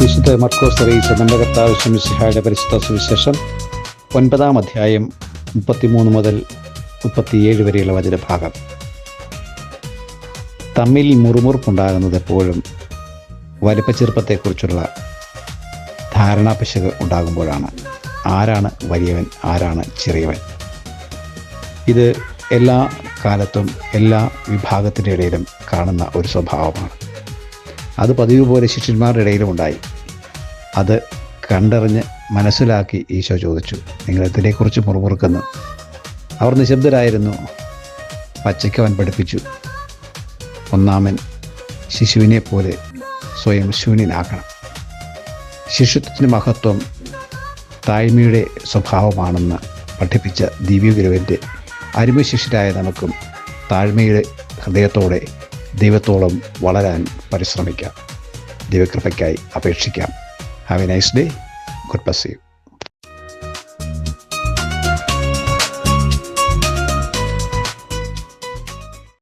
വിശുദ്ധ മർക്കോസ് അറിയിച്ച നമ്മുടെ കർത്താവ് ശമിസിഹായുടെ പരിശുദ്ധ സുവിശേഷം ഒൻപതാം അധ്യായം മുപ്പത്തിമൂന്ന് മുതൽ മുപ്പത്തിയേഴ് വരെയുള്ള വചനഭാഗം. തമ്മിൽ മുറുമുറുപ്പുണ്ടാകുന്നത് എപ്പോഴും വലിപ്പച്ചെറുപ്പത്തെക്കുറിച്ചുള്ള ധാരണാപിശക് ഉണ്ടാകുമ്പോഴാണ്. ആരാണ് വലിയവൻ ആരാണ് ചെറിയവൻ? ഇത് എല്ലാ കാലത്തും എല്ലാ വിഭാഗത്തിന്റെ ഇടയിലും കാണുന്ന ഒരു സ്വഭാവമാണ്. അത് പതിവ് പോലെ ശിഷ്യന്മാരുടെ ഇടയിലും ഉണ്ടായി. അത് കണ്ടറിഞ്ഞ് മനസ്സിലാക്കി ഈശോ ചോദിച്ചു. നിങ്ങൾ ഇതിനെക്കുറിച്ച് മുറുമുറുക്കുന്നു. അവർ നിശബ്ദരായിരുന്നു. പച്ചയ്ക്ക് അവൻ പഠിപ്പിച്ചു. ഒന്നാമൻ ശിശുവിനെ പോലെ സ്വയം ശൂന്യനാക്കണം. ശിശുത്വത്തിന്റെ മഹത്വം താഴ്മയുടെ സ്വഭാവമാണെന്ന് പഠിപ്പിച്ച ദിവ്യഗുരുവിന്റെ അരുമശിഷ്യരായ നമുക്കും താഴ്മയുടെ ഹൃദയത്തോടെ ദൈവത്തോളം വളരാൻ പരിശ്രമിക്കാം. ദൈവകൃപയ്ക്കായി അപേക്ഷിക്കാം. Have a nice day god bless you